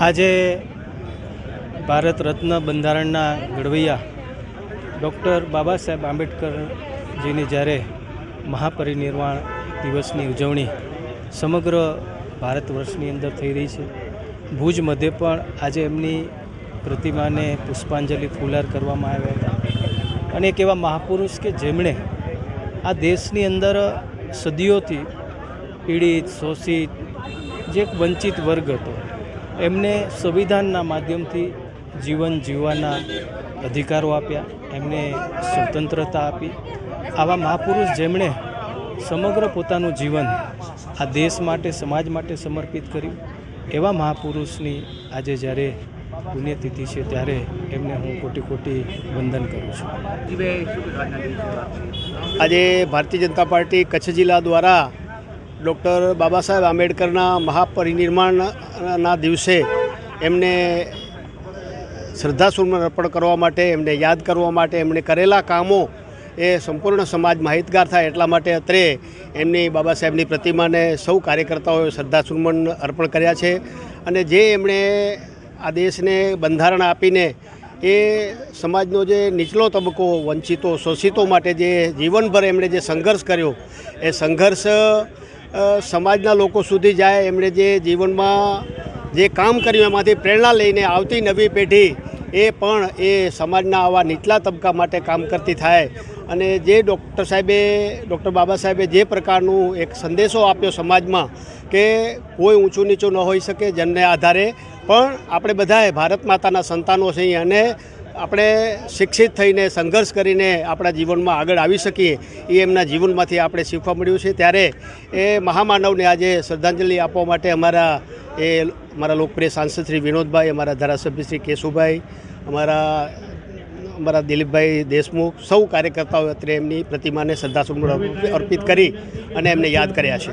આજે ભારત રત્ન બંધારણના ઘડવૈયા ડૉક્ટર બાબા સાહેબ આંબેડકરજીની જ્યારે મહાપરિનિર્વાણ દિવસની ઉજવણી સમગ્ર ભારત વર્ષની અંદર થઈ રહી છે. ભુજ મધ્યે પણ આજે એમની પ્રતિમાને પુષ્પાંજલિ ફુલાર કરવામાં આવ્યા હતા. અને એક એવા મહાપુરુષ કે જેમણે આ દેશની અંદર સદીઓથી પીડિત, શોષિત, જે એક વંચિત વર્ગ હતો, એમને સંવિધાનના માધ્યમથી જીવન જીવવાના અધિકારો આપ્યા, એમને સ્વતંત્રતા આપી. આવા મહાપુરુષ જેમણે સમગ્ર પોતાનું જીવન આ દેશ માટે, સમાજ માટે સમર્પિત કર્યું, એવા મહાપુરુષની આજે જ્યારે પુણ્યતિથિ છે ત્યારે એમને હું કોટી કોટી વંદન કરું છું. આજે ભારતીય જનતા પાર્ટી કચ્છ જિલ્લા દ્વારા ડૉક્ટર બાબા સાહેબ આંબેડકરના મહાપરિનિર્માણના દિવસે એમને શ્રદ્ધાસુમન અર્પણ કરવા માટે, એમને યાદ કરવા માટે, એમણે કરેલા કામો એ સંપૂર્ણ સમાજ માહિતગાર થાય એટલા માટે અત્રે એમની બાબા સાહેબની પ્રતિમાને સૌ કાર્યકર્તાઓએ શ્રદ્ધાસુમન અર્પણ કર્યા છે. અને જે એમણે આ દેશને બંધારણ આપીને એ સમાજનો જે નીચલો તબક્કો વંચિતો, શોષિતો માટે જે જીવનભર એમણે જે સંઘર્ષ કર્યો, એ સંઘર્ષ સમાજના લોકો સુધી જાય, એમણે જે જીવનમાં જે કામ કર્યું એમાંથી પ્રેરણા લઈને આવતી નવી પેઢી, એ પણ એ સમાજના આવા નીચલા તબક્કા માટે કામ કરતી થાય. અને જે ડૉક્ટર સાહેબે, ડૉક્ટર બાબા સાહેબે જે પ્રકારનું એક સંદેશો આપ્યો સમાજમાં કે કોઈ ઊંચું નીચું ન હોઈ શકે જનને આધારે, પણ આપણે બધાએ ભારત માતાના સંતાનો છીએ અને આપણે શિક્ષિત થઈને, સંઘર્ષ કરીને આપણા જીવનમાં આગળ આવી શકીએ, એ એમના જીવનમાંથી આપણે શીખવા મળ્યું છે. ત્યારે એ મહામાનવને આજે શ્રદ્ધાંજલિ આપવા માટે અમારા એ, અમારા લોકપ્રિય સાંસદ શ્રી વિનોદભાઈ, અમારા ધારાસભ્ય શ્રી કેશુભાઈ, અમારા અમારા દિલીપભાઈ દેશમુખ, સૌ કાર્યકર્તાઓ અત્રે એમની પ્રતિમાને શ્રદ્ધાસુમન અર્પિત કરી અને એમને યાદ કર્યા છે.